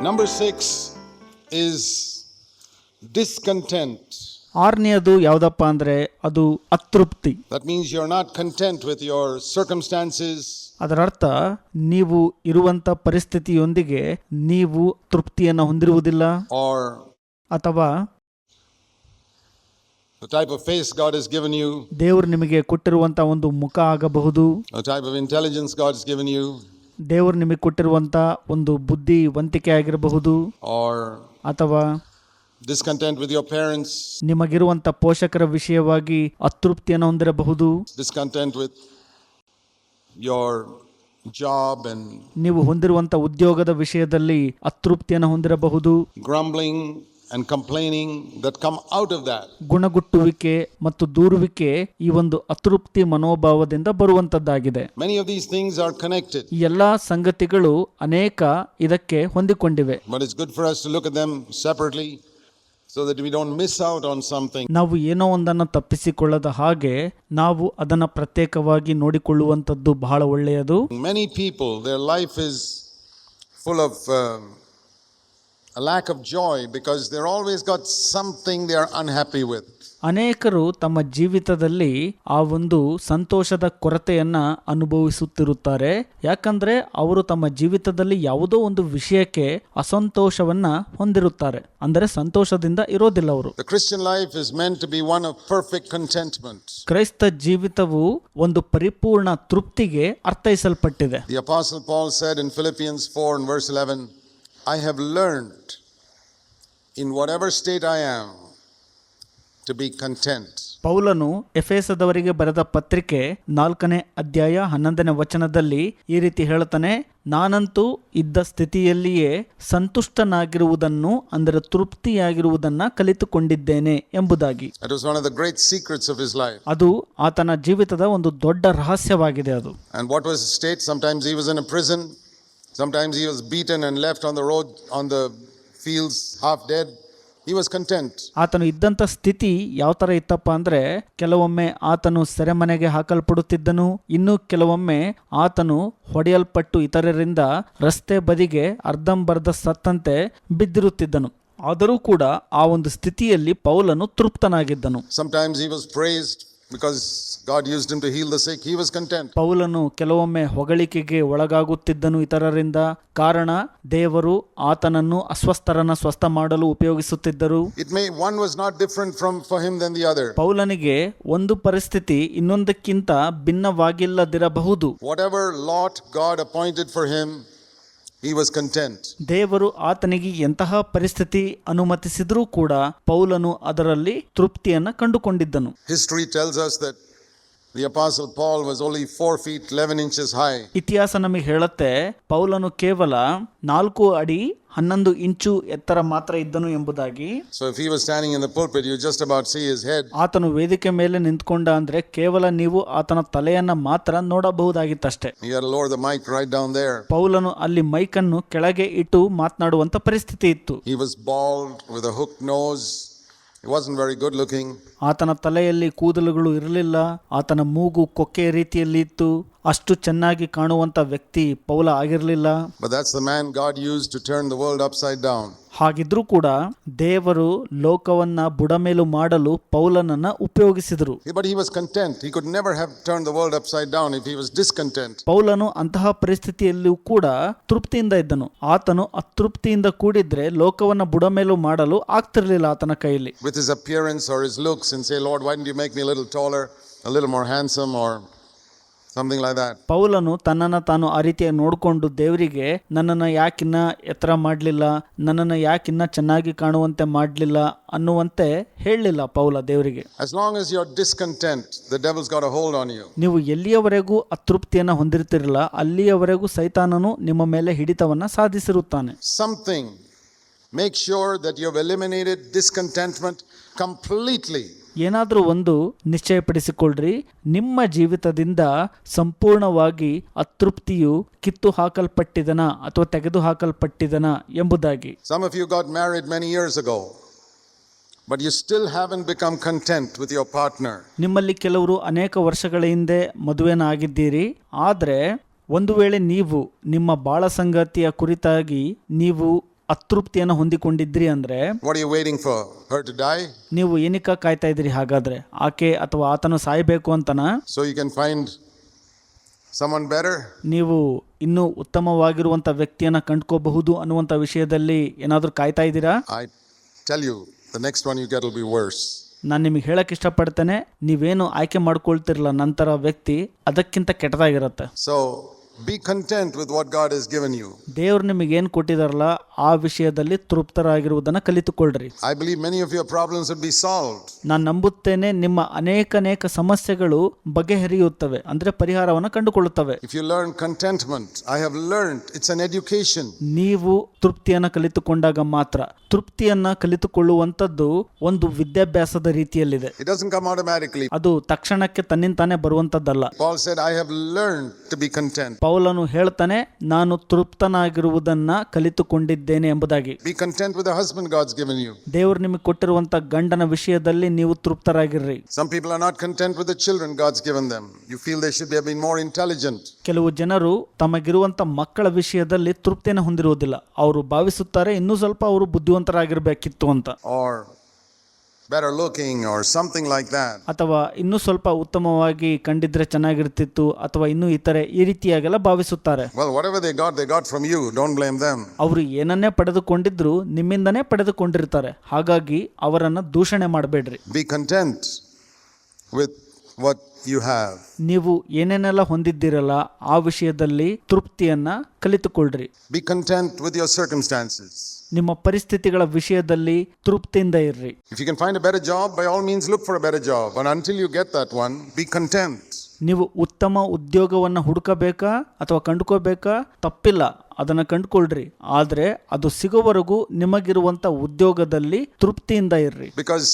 Number 6 is discontent. ಆರನೆಯದು ಯಾವುದಪ್ಪ ಅಂದರೆ ಅದು ಅತೃಪ್ತಿ That means you're not content with your circumstances, ಅದರರ್ಥ ನೀವು ಇರುವಂತ ಪರಿಸ್ಥಿತಿಯೊಂದಿಗೆ ನೀವು ತೃಪ್ತಿಯನ್ನು ಹೊಂದಿರುವುದಿಲ್ಲ or ಅಥವಾ the type of face God has given you, ದೇವರು ನಿಮಗೆ kottiruvanta ಒಂದು ಮುಖ ಆಗಬಹುದು the type of intelligence God has given you, ದೇವರು ನಿಮಗೆ ಕೊಟ್ಟಿರುವಂತ ಒಂದು ಬುದ್ಧಿ ವಂತಿಕೆ ಆಗಿರಬಹುದು. ಅಥವಾ discontent with your parents, ನಿಮಗಿರುವಂತ ಪೋಷಕರ ವಿಷಯವಾಗಿ ಅತೃಪ್ತಿಯನ್ನು ಹೊಂದಿರಬಹುದು. Discontent with your job, and ನೀವು ಹೊಂದಿರುವಂತ ಉದ್ಯೋಗದ ವಿಷಯದಲ್ಲಿ ಅತೃಪ್ತಿಯನ್ನು ಹೊಂದಿರಬಹುದು. grumbling. And complaining that come out of that. ಗುಣಗುಟ್ಟುವಿಕೆ ಮತ್ತು ದೂರುವಿಕೆ ಈ ಒಂದು ಅತೃಪ್ತಿ ಮನೋಭಾವದಿಂದ ಬರುವಂತದ್ದಾಗಿದೆ ಈ ಎಲ್ಲಾ ಸಂಗತಿಗಳು ಅನೇಕ ಇದಕ್ಕೆ ಹೊಂದಿಕೊಂಡಿವೆ but it's good for us to look at them separately so that we don't miss out on something. ನಾವು ಏನೋ ಒಂದನ್ನು ತಪ್ಪಿಸಿಕೊಳ್ಳದ ಹಾಗೆ ನಾವು ಅದನ್ನು ಪ್ರತ್ಯೇಕವಾಗಿ nodikolluvantaddu ಬಹಳ ಒಳ್ಳೆಯದು Many people, their life is full of um, a lack of joy because they're always got something they are unhappy with. ಅನೇಕರು ತಮ್ಮ ಜೀವಿತದಲ್ಲಿ ಆ ಒಂದು ಸಂತೋಷದ ಕೊರತೆಯನ್ನ ಅನುಭವಿಸುತ್ತಿರುತ್ತಾರೆ ಯಾಕಂದ್ರೆ ಅವರು ತಮ್ಮ ಜೀವಿತದಲ್ಲಿ ಯಾವುದೋ ಒಂದು ವಿಷಯಕ್ಕೆ ಅಸಂತೋಷವನ್ನ ಹೊಂದಿರುತ್ತಾರೆ ಅಂದರೆ ಸಂತೋಷದಿಂದ ಇರೋದಿಲ್ಲ ಅವರು Christian life life is meant to be one of perfect contentment. ಕ್ರೈಸ್ತ ಜೀವಿತವು ಒಂದು ಪರಿಪೂರ್ಣ ತೃಪ್ತಿಗೆ ಅರ್ಥೈಸಲ್ಪಟ್ಟಿದೆ The Apostle Paul said in Philippians 4 and verse 11, I have learned in whatever state I am to be content. ಪೌಲನು ಎಫೆಸದವರಿಗೆ ಬರೆದ ಪತ್ರಿಕೆ ನಾಲ್ಕನೇ ಅಧ್ಯಾಯ ಹನ್ನೊಂದನೇ ವಚನದಲ್ಲಿ ಈ ರೀತಿ ಹೇಳ್ತಾನೆ ನಾನಂತೂ ಇದ್ದ ಸ್ಥಿತಿಯಲ್ಲಿಯೇ ಸಂತುಷ್ಟನಾಗಿರುವುದನ್ನು ಅಂದರೆ ತೃಪ್ತಿಯಾಗಿರುವುದನ್ನು ಕಲಿತುಕೊಂಡಿದ್ದೇನೆ ಎಂಬುದಾಗಿ That was one of the great secrets of his life. ಅದು ಆತನ ಜೀವಿತದ ಒಂದು ದೊಡ್ಡ ರಹಸ್ಯವಾಗಿದೆ ಅದು Sometimes he was beaten and left on the road, on the fields, half dead. He was content. ಆತನು ಇದ್ದಂಥ ಸ್ಥಿತಿ ಯಾವ ಥರ ಇತ್ತಪ್ಪ ಅಂದ್ರೆ ಕೆಲವೊಮ್ಮೆ ಆತನು ಸೆರೆಮನೆಗೆ ಹಾಕಲ್ಪಡುತ್ತಿದ್ದನು ಇನ್ನು ಕೆಲವೊಮ್ಮೆ ಆತನು ಹೊಡೆಯಲ್ಪಟ್ಟು ಇತರರಿಂದ ರಸ್ತೆ ಬದಿಗೆ ಅರ್ಧಂಬರ್ಧ ಸತ್ತಂತೆ ಬಿದ್ದಿರುತ್ತಿದ್ದನು ಆದರೂ ಕೂಡ ಆ ಒಂದು ಸ್ಥಿತಿಯಲ್ಲಿ ಪೌಲನು ತೃಪ್ತನಾಗಿದ್ದನು Sometimes he was praised because God used him to heal the sick. He was content. ಪೌಲನು ಕೆಲವೊಮ್ಮೆ ಹೊಗಳಿಕೆಗೆ ಒಳಗಾಗುತ್ತಿದ್ದನು ಇತರರಿಂದ ಕಾರಣ ದೇವರು ಆತನನ್ನು ಅಸ್ವಸ್ಥರನ್ನ ಸ್ವಸ್ಥ ಮಾಡಲು ಉಪಯೋಗಿಸುತ್ತಿದ್ದರು It may one was not different from for him than the other. ಪೌಲನಿಗೆ ಒಂದು ಪರಿಸ್ಥಿತಿ ಇನ್ನೊಂದಕ್ಕಿಂತ ಭಿನ್ನವಾಗಿಲ್ಲದಿರಬಹುದು Whatever lot God appointed for him, he was content. ದೇವರು ಆತನಿಗೆ ಎಂತಹ ಪರಿಸ್ಥಿತಿ ಅನುಮತಿಸಿದರೂ ಕೂಡ ಪೌಲನು ಅದರಲ್ಲಿ ತೃಪ್ತಿಯನ್ನು ಕಂಡುಕೊಂಡಿದ್ದನು History tells us that the apostle Paul was only 4 feet 11 inches high. ಇತಿಹಾಸ ನಮಗೆ ಹೇಳುತ್ತೆ ಪೌಲನು ಕೇವಲ ನಾಲ್ಕು ಅಡಿ ಹನ್ನೊಂದು ಇಂಚು ಎತ್ತರ ಮಾತ್ರ ಇದ್ದನು ಎಂಬುದಾಗಿ So if he was standing in the pulpit, you just about see his head. ಆತನು ವೇದಿಕೆ ಮೇಲೆ ನಿಂತ್ಕೊಂಡ ಅಂದ್ರೆ ಕೇವಲ ನೀವು ಆತನ ತಲೆಯನ್ನ ಮಾತ್ರ ನೋಡಬಹುದಾಗಿತ್ತಷ್ಟೇ You had to lower the mic right down there. ಪೌಲನು ಅಲ್ಲಿ ಮೈಕನ್ನು ಕೆಳಗೆ ಇಟ್ಟು ಮಾತನಾಡುವಂತ ಪರಿಸ್ಥಿತಿ ಇತ್ತು He was bald with a hooked nose. ಆತನ ತಲೆಯಲ್ಲಿ ಕೂದಲುಗಳು ಇರಲಿಲ್ಲ. ಆತನ ಮೂಗು ಕೊಕ್ಕೆ ರೀತಿಯಲ್ಲಿ ಇತ್ತು. ಅಷ್ಟು ಚೆನ್ನಾಗಿ ಕಾಣುವಂತ ವ್ಯಕ್ತಿ ಪೌಲ ಆಗಿರಲಿಲ್ಲ. ಹಾಗಿದ್ರೂ ಕೂಡ ದೇವರು ಲೋಕವನ್ನ ಬುಡಮೇಲು ಮಾಡಲು ಪೌಲನನ್ನ ಉಪಯೋಗಿಸಿದರು. ಪೌಲನು ಅಂತಹ ಪರಿಸ್ಥಿತಿಯಲ್ಲೂ ಕೂಡ ತೃಪ್ತಿಯಿಂದ ಇದ್ದನು. ಆತನು ಅತೃಪ್ತಿಯಿಂದ ಕೂಡಿದ್ರೆ ಲೋಕವನ್ನ ಬುಡಮೇಲು ಮಾಡಲು ಆಗ್ತಿರಲಿಲ್ಲ ಆತನ ಕೈಯಲ್ಲಿ. With his appearance or is looks in say Lord why you make me little taller a little more handsome or something like that ಪೌಲನು ತನ್ನನ್ನು ತಾನು ಆ ರೀತಿಯಾಗಿ ನೋಡಿಕೊಂಡು ದೇವರಿಗೆ ನನ್ನನ್ನು ಯಾಕಿನ್ನ ಎತ್ತರ ಮಾಡಲಿಲ್ಲ ನನ್ನನ್ನು ಯಾಕಿನ್ನ ಚೆನ್ನಾಗಿ ಕಾಣುವಂತೆ ಮಾಡಲಿಲ್ಲ ಅನ್ನುವಂತೆ ಹೇಳಲಿಲ್ಲ ಪೌಲ ದೇವರಿಗೆ. As long as you are discontent the devil's got a hold on you ನೀವು ಎಲ್ಲಿಯವರೆಗೂ ಅತೃಪ್ತಿಯನ್ನು ಹೊಂದಿರುತ್ತಿರಲ್ಲ ಅಲ್ಲಿಯವರೆಗೂ ಸೈತಾನನು ನಿಮ್ಮ ಮೇಲೆ ಹಿಡಿತವನ್ನು ಸಾಧಿಸಿರುತ್ತಾನೆ. Something make sure that you have eliminated discontentment completely ಏನಾದರೂ ಒಂದು ನಿಶ್ಚಯಪಡಿಸಿಕೊಳ್ಳ್ರಿ. ನಿಮ್ಮ ಜೀವಿತದಿಂದ ಸಂಪೂರ್ಣವಾಗಿ ಅತೃಪ್ತಿಯು ಕಿತ್ತು ಹಾಕಲ್ಪಟ್ಟಿದನ ಅಥವಾ ತೆಗೆದು ಹಾಕಲ್ಪಟ್ಟಿದನ ಎಂಬುದಾಗಿ. Some of you got married many years ago, but you still haven't become content with your partner. ನಿಮ್ಮಲ್ಲಿ ಕೆಲವರು ಅನೇಕ ವರ್ಷಗಳ ಹಿಂದೆ ಮದುವೆನ ಆಗಿದ್ದೀರಿ ಆದರೆ ಒಂದು ವೇಳೆ ನೀವು ನಿಮ್ಮ ಬಾಳ ಸಂಗಾತಿಯ ಕುರಿತಾಗಿ ನೀವು ಅತೃಪ್ತಿಯನ್ನು ಹೊಂದಿಕೊಂಡಿದ್ರಿ ಅಂದ್ರೆ What are you waiting for? Her to die? ನೀವು ಏನಕ್ಕ ಕಾಯ್ತಾ ಇದ್ರಿ ಹಾಗಾದ್ರೆ ಆಕೆ ಅಥವಾ ಆತನು ಸಾಯಬೇಕು ಅಂತನ so you can find someone better? ನೀವು ಇನ್ನೂ ಉತ್ತಮವಾಗಿರುವಂತ ವ್ಯಕ್ತಿಯನ್ನ ಕಂಡ್ಕೋಬಹುದು ಅನ್ನುವಂತ ವಿಷಯದಲ್ಲಿ ಏನಾದರೂ ಕಾಯ್ತಾ ಇದ್ದೀರಾ I tell you, the next one you get will be worse. ನಾನು ನಿಮಗೆ ಹೇಳಕ್ ಇಷ್ಟಪಡ್ತೇನೆ ನೀವೇನು ಆಯ್ಕೆ ಮಾಡ್ಕೊಳ್ತಿರಲ್ಲ ನಂತರ ವ್ಯಕ್ತಿ ಅದಕ್ಕಿಂತ ಕೆಟ್ಟದಾಗಿರುತ್ತೆ So be content with what God is given you ದೇವರು ನಿಮಗೆ ಏನು ಕೊಟ್ಟಿದಾರಲ್ಲ ಆ ವಿಷಯದಲ್ಲಿ ತೃಪ್ತರಾಗಿರುವುದನ್ನ ಕಲಿತುಕೊಳ್ಳ್ರಿ I believe many of your problems will be solved ನಾನು ನಂಬುತ್ತೇನೆ ನಿಮ್ಮ ಅನೇಕ ಅನೇಕ ಸಮಸ್ಯೆಗಳು ಬಗೆಹರಿಯುತ್ತವೆ ಅಂದ್ರೆ ಪರಿಹಾರವನ್ನ ಕಂಡುಕೊಳ್ಳುತ್ತವೆ. If you learn contentment I have learn it's an education ನೀವು ತೃಪ್ತಿಯನ್ನ ಕಲಿತುಕೊಂಡಾಗ ಮಾತ್ರ ತೃಪ್ತಿಯನ್ನ ಕಲಿತುಕೊಳ್ಳುವಂತದ್ದು ಒಂದು ವಿದ್ಯಾಭ್ಯಾಸದ ರೀತಿಯಲ್ಲಿದೆ. ಅದು ತಕ್ಷಣಕ್ಕೆ ತನ್ನಿಂತಾನೆ ಬರುವಂತದ್ದಲ್ಲ Paul said I have learn to be content ಪೌಲನು ಹೇಳ್ತಾನೆ ನಾನು ತೃಪ್ತನಾಗಿರುವುದನ್ನ ಕಲಿತುಕೊಂಡಿದ್ದೇನೆ ಎಂಬುದಾಗಿ. ದೇವರು ನಿಮಗೆ ಕೊಟ್ಟಿರುವಂತ ಗಂಡನ ವಿಷಯದಲ್ಲಿ ನೀವು ತೃಪ್ತರಾಗಿರ್ರಿ. ಕೆಲವು ಜನರು ತಮಗಿರುವಂತ ಮಕ್ಕಳ ವಿಷಯದಲ್ಲಿ ತೃಪ್ತಿಯನ್ನು ಹೊಂದಿರುವುದಿಲ್ಲ. ಅವರು ಭಾವಿಸುತ್ತಾರೆ ಇನ್ನೂ ಸ್ವಲ್ಪ ಅವರು ಬುದ್ಧಿವಂತರಾಗಿರ್ಬೇಕಿತ್ತು ಅಂತ. Better looking or something like that. ಅಥವಾ ಇನ್ನೂ ಸ್ವಲ್ಪ ಉತ್ತಮವಾಗಿ ಕಂಡಿದ್ರೆ ಚೆನ್ನಾಗಿರ್ತಿತ್ತು ಅಥವಾ ಇನ್ನೂ ಇತರೆ ಈ ರೀತಿಯಾಗೆಲ್ಲ ಭಾವಿಸುತ್ತಾರೆ Well, whatever they got, they got from you. Don't blame them. ಅವರು ಏನನ್ನೇ ಪಡೆದುಕೊಂಡಿದ್ರು ನಿಮ್ಮಿಂದನೇ ಪಡೆದುಕೊಂಡಿರ್ತಾರೆ ಹಾಗಾಗಿ ಅವರನ್ನು ದೂಷಣೆ ಮಾಡಬೇಡ್ರಿ Be content with what you have. ನೀವು ಏನೇನೆಲ್ಲ ಹೊಂದಿದ್ದೀರಲ್ಲ ಆ ವಿಷಯದಲ್ಲಿ ತೃಪ್ತಿಯನ್ನ ಕಲಿತುಕೊಳ್ಳ್ರಿ Be content with your circumstances. ನಿಮ್ಮ ಪರಿಸ್ಥಿತಿಗಳ ವಿಷಯದಲ್ಲಿ ತೃಪ್ತಿಯಿಂದ ಇರ್ರಿ If you can find a better job, by all means look for a better job. And until you get that one, be content. ನೀವು ಉತ್ತಮ ಉದ್ಯೋಗವನ್ನು ಹುಡುಕಬೇಕಾ ಅಥವಾ ಕಂಡುಕೋಬೇಕಾ ತಪ್ಪಿಲ್ಲ ಅದನ್ನು ಕಂಡುಕೊಳ್ರಿ ಆದರೆ ಅದು ಸಿಗೋವರೆಗೂ ನಿಮಗಿರುವಂಥ ಉದ್ಯೋಗದಲ್ಲಿ ತೃಪ್ತಿಯಿಂದ ಇರ್ರಿ Because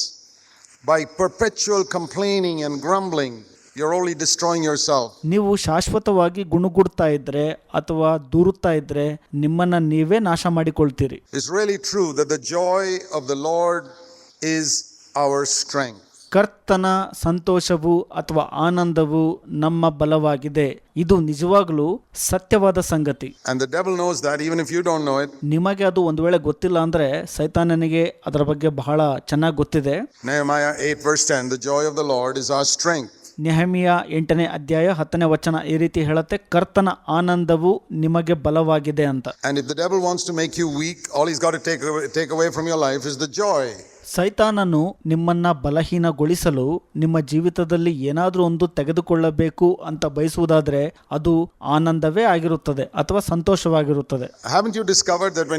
by perpetual complaining and grumbling, you're only destroying yourself. ನೀವು ಶಾಶ್ವತವಾಗಿ ಗುಣಗುಡ್ತಾ ಇದ್ರೆ ಅಥವಾ ದೂರುತ್ತಾ ಇದ್ರೆ ನಿಮ್ಮನ್ನ ನೀವೇ ನಾಶ ಮಾಡಿಕೊಳ್ತೀರಿ It's really true that the joy of the Lord is our strength. ಕರ್ತನ ಸಂತೋಷವು ಅಥವಾ ಆನಂದವು ನಮ್ಮ ಬಲವಾಗಿದೆ. ಇದು ನಿಜವಾಗಲೂ ಸತ್ಯವಾದ ಸಂಗತಿ. ನಿಮಗೆ ಅದು ಒಂದು ವೇಳೆ ಗೊತ್ತಿಲ್ಲ ಅಂದ್ರೆ ಸೈತಾನನಿಗೆ ಅದರ ಬಗ್ಗೆ ಬಹಳ ಚೆನ್ನಾಗಿ ಗೊತ್ತಿದೆ. Nehemiah 8, verse 10 The joy of the Lord is our strength. Nehemiah ಎಂಟನೇ ಅಧ್ಯಾಯ ಹತ್ತನೇ ವಚನ ಈ ರೀತಿ ಹೇಳುತ್ತೆ ಕರ್ತನ ಆನಂದವು ನಿಮಗೆ ಬಲವಾಗಿದೆ ಅಂತ. ಸೈತಾನನು ನಿಮ್ಮನ್ನು ಬಲಹೀನಗೊಳಿಸಲು ನಿಮ್ಮ ಜೀವಿತದಲ್ಲಿ ಏನಾದರೂ ಒಂದು ತೆಗೆದುಕೊಳ್ಳಬೇಕು ಅಂತ ಬಯಸುವುದಾದರೆ ಅದು ಆನಂದವೇ ಆಗಿರುತ್ತದೆ ಅಥವಾ ಸಂತೋಷವಾಗಿರುತ್ತದೆ.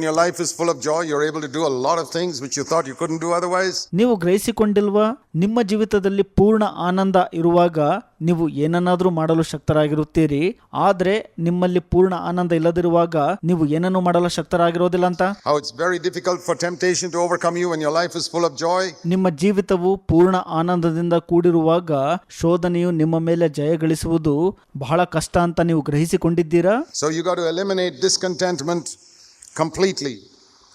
You life is full of joy able to lot things which you you do ನೀವು ಗ್ರಹಿಸಿಕೊಂಡಿಲ್ವ? ನಿಮ್ಮ ಜೀವಿತದಲ್ಲಿ ಪೂರ್ಣ ಆನಂದ ಇರುವಾಗ ನೀವು ಏನನ್ನಾದರೂ ಮಾಡಲು ಶಕ್ತರಾಗಿರುತ್ತೀರಿ ಆದರೆ ನಿಮ್ಮಲ್ಲಿ ಪೂರ್ಣ ಆನಂದ ಇಲ್ಲದಿರುವಾಗ ನೀವು ಏನನ್ನು ಮಾಡಲು ಶಕ್ತರಾಗಿರೋದಿಲ್ಲ ಅಂತ? Difficult for temptation you life is full of joy ನಿಮ್ಮ ಜೀವಿತವು ಪೂರ್ಣ ಆನಂದದಿಂದ ಕೂಡಿರುವಾಗ ಶೋಧನೆಯು ನಿಮ್ಮ ಮೇಲೆ ಜಯ ಗಳಿಸುವುದು ಬಹಳ ಕಷ್ಟ ಅಂತ ನೀವು ಗ್ರಹಿಸಿಕೊಂಡಿದ್ದೀರಾ? So you got to eliminate discontentment completely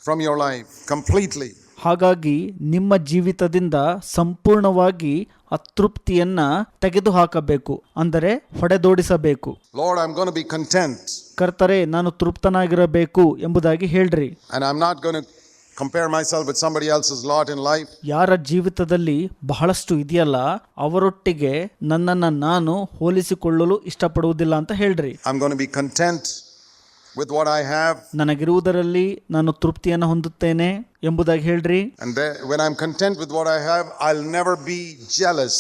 from your life completely ಹಾಗಾಗಿ ನಿಮ್ಮ ಜೀವಿತದಿಂದ ಸಂಪೂರ್ಣವಾಗಿ ಅತೃಪ್ತಿಯನ್ನ ತೆಗೆದುಹಾಕಬೇಕು ಅಂದರೆ ಹೊಡೆದೋಡಿಸಬೇಕು. Lord I am be content ಕರ್ತರೆ ನಾನು ತೃಪ್ತನಾಗಿರಬೇಕು ಎಂಬುದಾಗಿ ಹೇಳ್ರಿ. Not gonna compare my somebody else's lot in life. ಯಾರ ಜೀವಿತದಲ್ಲಿ ಬಹಳಷ್ಟು ಇದೆಯಲ್ಲ ಅವರೊಟ್ಟಿಗೆ ನನ್ನನ್ನು ನಾನು ಹೋಲಿಸಿಕೊಳ್ಳಲು ಇಷ್ಟಪಡುವುದಿಲ್ಲ ಅಂತ ಹೇಳ್ರಿ. I am gonna be content with what I have. ನನಗಿರುವುದರಲ್ಲಿ ನಾನು ತೃಪ್ತಿಯನ್ನು ಹೊಂದುತ್ತೇನೆ ಎಂಬುದಾಗಿ ಹೇಳ್ರಿ And there, when I'm content with what I have, I'll never be jealous.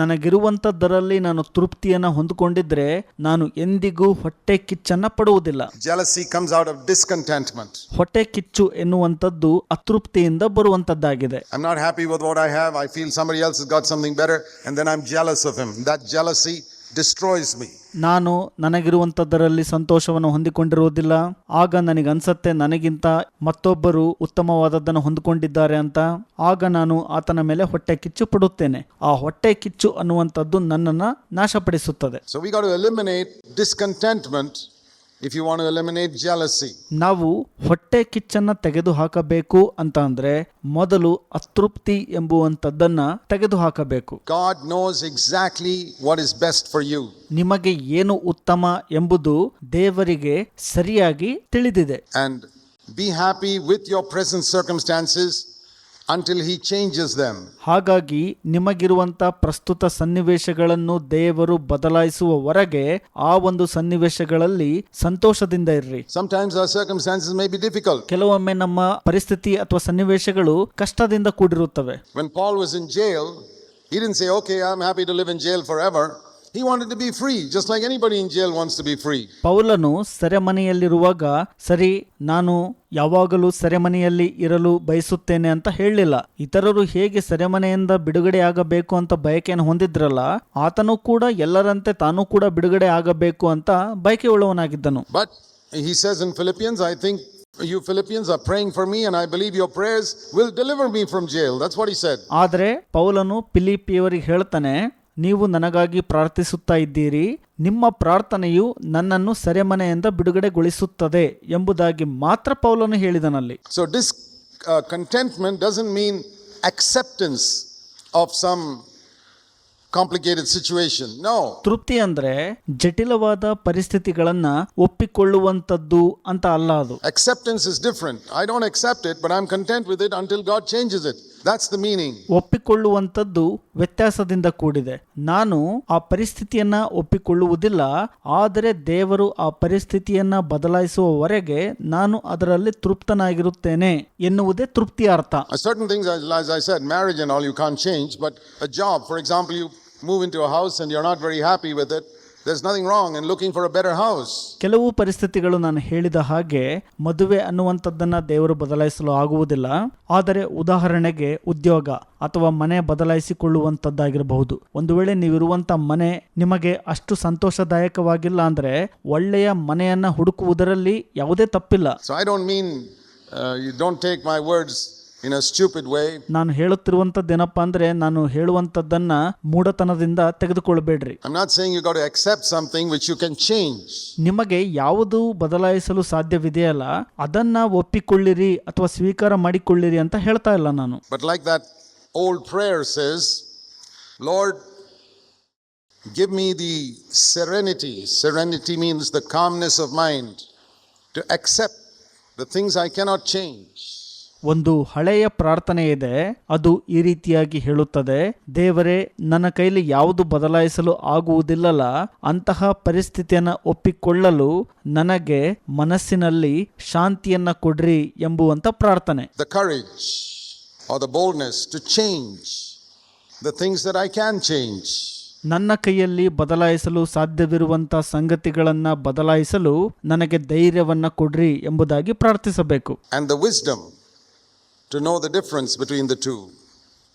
ನನಗಿರುವಂಥದ್ದರಲ್ಲಿ ನಾನು ತೃಪ್ತಿಯನ್ನು ಹೊಂದಿಕೊಂಡಿದ್ರೆ ನಾನು ಎಂದಿಗೂ ಹೊಟ್ಟೆ ಕಿಚ್ಚನ್ನ ಪಡುವುದಿಲ್ಲ Jealousy comes out of discontentment. ಹೊಟ್ಟೆ ಕಿಚ್ಚು ಎನ್ನುವಂಥದ್ದು ಅತೃಪ್ತಿಯಿಂದ ಬರುವಂಥದ್ದಾಗಿದೆ I'm not happy with what I have. I feel somebody else has got something better, and then I'm jealous of him. That jealousy destroys me. ನಾನು ನನಗಿರುವಂತದ್ದರಲ್ಲಿ ಸಂತೋಷವನ್ನು ಹೊಂದಿಕೊಂಡಿರುವುದಿಲ್ಲ. ಆಗ ನನಗನ್ಸತ್ತೆ ನನಗಿಂತ ಮತ್ತೊಬ್ಬರು ಉತ್ತಮವಾದದ್ದನ್ನು ಹೊಂದಿಕೊಂಡಿದ್ದಾರೆ ಅಂತ. ಆಗ ನಾನು ಆತನ ಮೇಲೆ ಹೊಟ್ಟೆ ಕಿಚ್ಚು ಪಡುತ್ತೇನೆ. ಆ ಹೊಟ್ಟೆ ಕಿಚ್ಚು ಅನ್ನುವಂಥದ್ದು ನನ್ನನ್ನು ನಾಶಪಡಿಸುತ್ತದೆ. So we got eliminate discontentment if you want to eliminate jealousy. ನಾವು ಹೊಟ್ಟೆ ಕಿಚ್ಚನ್ನ ತೆಗೆದು ಹಾಕಬೇಕು ಅಂತ ಅಂದ್ರೆ ಮೊದಲು ಅತೃಪ್ತಿ ಎಂಬುವಂತದ್ದನ್ನ ತೆಗೆದು ಹಾಕಬೇಕು God knows exactly what is best for you ನಿಮಗೆ ಏನು ಉತ್ತಮ ಎಂಬುದು ದೇವರಿಗೆ ಸರಿಯಾಗಿ ತಿಳಿದಿದೆ. And be happy with your present circumstances. Until He changes them. ಹಾಗಾಗಿ ನಿಮಗಿರುವಂತ ಪ್ರಸ್ತುತ ಸನ್ನಿವೇಶಗಳನ್ನು ದೇವರು ಬದಲಾಯಿಸುವವರೆಗೆ ಆ ಒಂದು ಸನ್ನಿವೇಶಗಳಲ್ಲಿ ಸಂತೋಷದಿಂದ ಇರ್ರಿ Sometimes our circumstances may be difficult. ಕೆಲವೊಮ್ಮೆ ನಮ್ಮ ಪರಿಸ್ಥಿತಿ ಅಥವಾ ಸನ್ನಿವೇಶಗಳು ಕಷ್ಟದಿಂದ ಕೂಡಿರುತ್ತವೆ When Paul was in jail, he didn't say, Okay, I'm happy to live in jail forever. He wanted to be free, just like anybody in jail wants to be free. ಪೌಲನು ಸೆರೆಮನೆಯಲ್ಲಿರುವಾಗ ಸರಿ ನಾನು ಯಾವಾಗಲೂ ಸೆರೆಮನೆಯಲ್ಲಿ ಇರಲು ಬಯಸುತ್ತೇನೆ ಅಂತ ಹೇಳಲಿಲ್ಲ ಇತರರು ಹೇಗೆ ಸೆರೆಮನೆಯಿಂದ ಬಿಡುಗಡೆ ಆಗಬೇಕು ಅಂತ ಬಯಕೆಯನ್ನು ಹೊಂದಿದ್ರಲ್ಲ ಆತನು ಕೂಡ ಎಲ್ಲರಂತೆ ತಾನು ಕೂಡ ಬಿಡುಗಡೆ ಆಗಬೇಕು ಅಂತ ಬಯಕೆ ಉಳ್ಳವನಾಗಿದ್ದನು But he says in Philippians, I think you Philippians are praying for me, and I believe your prayers will deliver me from jail. That's what he said. ಆದರೆ ಪೌಲನು ಪಿಲಿಪಿಯವರಿಗೆ ಹೇಳ್ತಾನೆ ನೀವು ನನಗಾಗಿ ಪ್ರಾರ್ಥಿಸುತ್ತಾ ಇದ್ದೀರಿ. ನಿಮ್ಮ ಪ್ರಾರ್ಥನೆಯು ನನ್ನನ್ನು ಸೆರೆಮನೆಯಿಂದ ಬಿಡುಗಡೆಗೊಳಿಸುತ್ತದೆ ಎಂಬುದಾಗಿ ಮಾತ್ರ ಪೌಲನು ಹೇಳಿದನಲ್ಲಿ. So discontentment contentment mean acceptance of some complicated situation no No. ತೃಪ್ತಿ ಅಂದ್ರೆ ಜಟಿಲವಾದ ಪರಿಸ್ಥಿತಿಗಳನ್ನ ಒಪ್ಪಿಕೊಳ್ಳುವಂತದ್ದು ಅಂತ ಅಲ್ಲ ಅದು. Acceptance is I don't accept it but I am content with it until God changes it. That's the meaning ಒಪ್ಪಿಕೊಳ್ಳುವಂಥದ್ದು ವ್ಯತ್ಯಾಸದಿಂದ ಕೂಡಿದೆ. ನಾನು ಆ ಪರಿಸ್ಥಿತಿಯನ್ನ ಒಪ್ಪಿಕೊಳ್ಳುವುದಿಲ್ಲ ಆದರೆ ದೇವರು ಆ ಪರಿಸ್ಥಿತಿಯನ್ನ ಬದಲಾಯಿಸುವವರೆಗೆ ನಾನು ಅದರಲ್ಲಿ ತೃಪ್ತನಾಗಿರುತ್ತೇನೆ ಎನ್ನುವುದೇ ತೃಪ್ತಿಯ ಅರ್ಥ. Certain things as I said marriage and all you can change but job for example you move into house and you not very happy with it there's nothing wrong in looking for a better house. ಕೆಲವು ಪರಿಸ್ಥಿತಿಗಳು ನಾನು ಹೇಳಿದ ಹಾಗೆ ಮದುವೆ ಅನ್ನುವಂಥದ್ದನ್ನು ದೇವರು ಬದಲಾಯಿಸಲು ಆಗುವುದಿಲ್ಲ. ಆದರೆ ಉದಾಹರಣೆಗೆ ಉದ್ಯೋಗ ಅಥವಾ ಮನೆ ಬದಲಾಯಿಸಿಕೊಳ್ಳುವಂಥದ್ದಾಗಿರಬಹುದು. ಒಂದು ವೇಳೆ ನೀವಿರುವಂಥ ಮನೆ ನಿಮಗೆ ಅಷ್ಟು ಸಂತೋಷದಾಯಕವಾಗಿಲ್ಲ ಅಂದ್ರೆ ಒಳ್ಳೆಯ ಮನೆಯನ್ನ ಹುಡುಕುವುದರಲ್ಲಿ ಯಾವುದೇ ತಪ್ಪಿಲ್ಲ. So I don't mean, you you don't take my words in a stupid way ನಾನು ಹೇಳುತ್ತಿರುವಂತದ್ದು ಏನಪ್ಪಾ ಅಂದ್ರೆ ನಾನು ಹೇಳುವಂತದ್ದನ್ನ ಮೂಢತನದಿಂದ ತೆಗೆದುಕೊಳ್ಬೇಡ್ರಿ I'm not saying you got to accept something which you can change. ನಿಮಗೆ ಯಾವುದು ಬದಲಾಯಿಸಲು ಸಾಧ್ಯವಿದೆಯಲ್ಲ ಅದನ್ನ ಒಪ್ಪಿಕೊಳ್ಳಿರಿ ಅಥವಾ ಸ್ವೀಕಾರ ಮಾಡಿಕೊಳ್ಳಿರಿ ಅಂತ ಹೇಳ್ತಾ ಇಲ್ಲ ನಾನು but like that old prayer says, Lord give me the serenity. Serenity means the calmness of mind to accept the things I cannot change. ಒಂದು ಹಳೆಯ ಪ್ರಾರ್ಥನೆ ಇದೆ. ಅದು ಈ ರೀತಿಯಾಗಿ ಹೇಳುತ್ತದೆ ದೇವರೇ ನನ್ನ ಕೈಲಿ ಯಾವುದು ಬದಲಾಯಿಸಲು ಆಗುವುದಿಲ್ಲಲ್ಲ ಅಂತಹ ಪರಿಸ್ಥಿತಿಯನ್ನ ಒಪ್ಪಿಕೊಳ್ಳಲು ನನಗೆ ಮನಸ್ಸಿನಲ್ಲಿ ಶಾಂತಿಯನ್ನ ಕೊಡ್ರಿ ಎಂಬುವಂತ ಪ್ರಾರ್ಥನೆ. The courage or the boldness to change the things that I can change ನನ್ನ ಕೈಯಲ್ಲಿ ಬದಲಾಯಿಸಲು ಸಾಧ್ಯವಿರುವಂತ ಸಂಗತಿಗಳನ್ನ ಬದಲಾಯಿಸಲು ನನಗೆ ಧೈರ್ಯವನ್ನ ಕೊಡ್ರಿ ಎಂಬುದಾಗಿ ಪ್ರಾರ್ಥಿಸಬೇಕು. And the wisdom to know the difference between the two.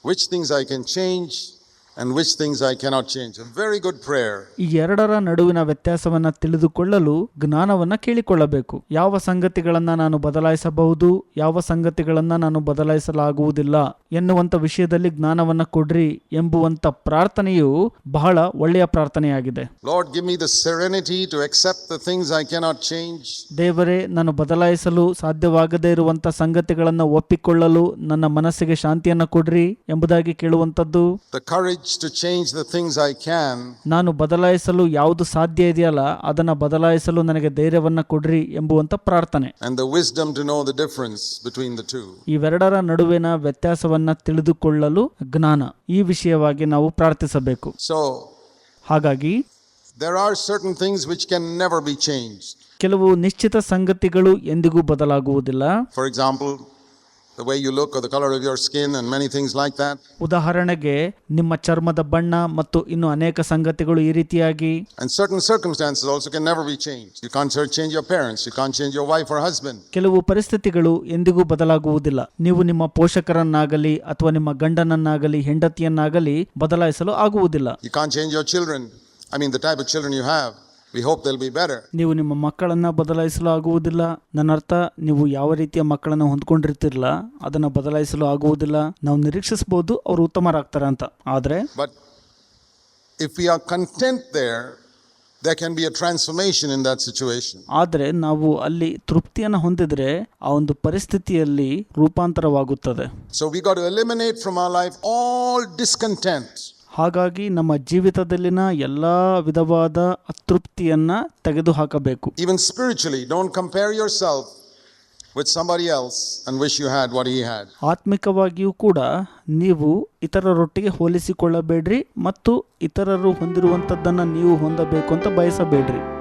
Which things I can change and which things I cannot change. A very good prayer. ಈ ಎರಡರ ನಡುವಿನ ವ್ಯತ್ಯಾಸವನ್ನು ತಿಳಿದುಕೊಳ್ಳಲು ಜ್ಞಾನವನ್ನ ಕೇಳಿಕೊಳ್ಳಬೇಕು ಯಾವ ಸಂಗತಿಗಳನ್ನು ನಾನು ಬದಲಾಯಿಸಬಹುದು ಯಾವ ಸಂಗತಿಗಳನ್ನು ನಾನು ಬದಲಾಯಿಸಲಾಗುವುದಿಲ್ಲ ಎನ್ನುವಂತ ವಿಷಯದಲ್ಲಿ ಜ್ಞಾನವನ್ನ ಕೊಡ್ರಿ ಎಂಬುವಂತ ಪ್ರಾರ್ಥನೆಯು ಬಹಳ ಒಳ್ಳೆಯ ಪ್ರಾರ್ಥನೆಯಾಗಿದೆ Lord, give me the serenity to accept the things I cannot change. ದೇವರೇ ನಾನು ಬದಲಾಯಿಸಲು ಸಾಧ್ಯವಾಗದೇ ಇರುವಂತ ಸಂಗತಿಗಳನ್ನು ಒಪ್ಪಿಕೊಳ್ಳಲು ನನ್ನ ಮನಸ್ಸಿಗೆ ಶಾಂತಿಯನ್ನ ಕೊಡ್ರಿ ಎಂಬುದಾಗಿ ಕೇಳುವಂತದ್ದು The courage to change the things I can. ನಾನು ಬದಲಾಯಿಸಲು ಯಾವುದು ಸಾಧ್ಯ ಇದೆಯಲ್ಲ ಅದನ್ನು ಬದಲಾಯಿಸಲು ನನಗೆ ಧೈರ್ಯವನ್ನು ಕೊಡ್ರಿ ಎಂಬುವಂತ ಪ್ರಾರ್ಥನೆ And the wisdom to know the difference between the two. ಇವೆರಡರ ನಡುವಿನ ವ್ಯತ್ಯಾಸವನ್ನ ತಿಳಿದುಕೊಳ್ಳಲು ಜ್ಞಾನ ಈ ವಿಷಯವಾಗಿ ನಾವು ಪ್ರಾರ್ಥಿಸಬೇಕು So, ಹಾಗಾಗಿ there are certain things which can never be changed. ಕೆಲವು ನಿಶ್ಚಿತ ಸಂಗತಿಗಳು ಎಂದಿಗೂ ಬದಲಾಗುವುದಿಲ್ಲ For example, the way you look or the color of your skin and many things like that. ಉದಾಹರಣೆಗೆ ನಿಮ್ಮ ಚರ್ಮದ ಬಣ್ಣ ಮತ್ತು ಇನ್ನು ಅನೇಕ ಸಂಗತಿಗಳು ಈ ರೀತಿಯಾಗಿ And certain circumstances also can never be changed. You can't change your parents, you can't change your wife or husband. ಕೆಲವು ಪರಿಸ್ಥಿತಿಗಳು ಎಂದಿಗೂ ಬದಲಾಗುವುದಿಲ್ಲ ನೀವು ನಿಮ್ಮ ಪೋಷಕರನ್ನಾಗಲಿ ಅಥವಾ ನಿಮ್ಮ ಗಂಡನನ್ನಾಗಲಿ ಹೆಂಡತಿಯನ್ನಾಗಲಿ ಬದಲಾಯಿಸಲು ಆಗುವುದಿಲ್ಲ You can't change your children. I mean, the type of children you have. We hope they'll be better. ನೀವು ನಿಮ್ಮ ಮಕ್ಕಳನ್ನ ಬದಲಾಯಿಸಲು ಆಗುವುದಿಲ್ಲ ನನ್ನ ಅರ್ಥ ನೀವು ಯಾವ ರೀತಿಯ ಮಕ್ಕಳನ್ನ ಹೊಂದ್ಕೊಂಡಿರ್ತಿರಲ್ಲ ಅದನ್ನ ಬದಲಾಯಿಸಲು ಆಗುವುದಿಲ್ಲ ನಾವು ನಿರೀಕ್ಷಿಸಬಹುದು ಅವರು ಉತ್ತಮರಾಗ್ತಾರೆ ಅಂತ ಆದರೆ but if you are content there there can be a transformation in that situation. ಆದರೆ ನಾವು ಅಲ್ಲಿ ತೃಪ್ತಿಯನ್ನು ಹೊಂದಿದ್ರೆ ಆ ಒಂದು ಪರಿಸ್ಥಿತಿಯಲ್ಲಿ ರೂಪಾಂತರವಾಗುತ್ತದೆ So we got to eliminate from our life all discontent. ಹಾಗಾಗಿ ನಮ್ಮ ಜೀವಿತದಲ್ಲಿನ ಎಲ್ಲ ವಿಧವಾದ ಅತೃಪ್ತಿಯನ್ನ ತೆಗೆದುಹಾಕಬೇಕು. Spiritually spiritually, compare compare yourself with somebody else and wish you had what he had ಆತ್ಮಿಕವಾಗಿಯೂ ಕೂಡ ನೀವು ಇತರರೊಟ್ಟಿಗೆ ಹೋಲಿಸಿಕೊಳ್ಳಬೇಡ್ರಿ ಮತ್ತು ಇತರರು ಹೊಂದಿರುವಂಥದ್ದನ್ನು ನೀವು ಹೊಂದಬೇಕು ಅಂತ ಬಯಸಬೇಡ್ರಿ.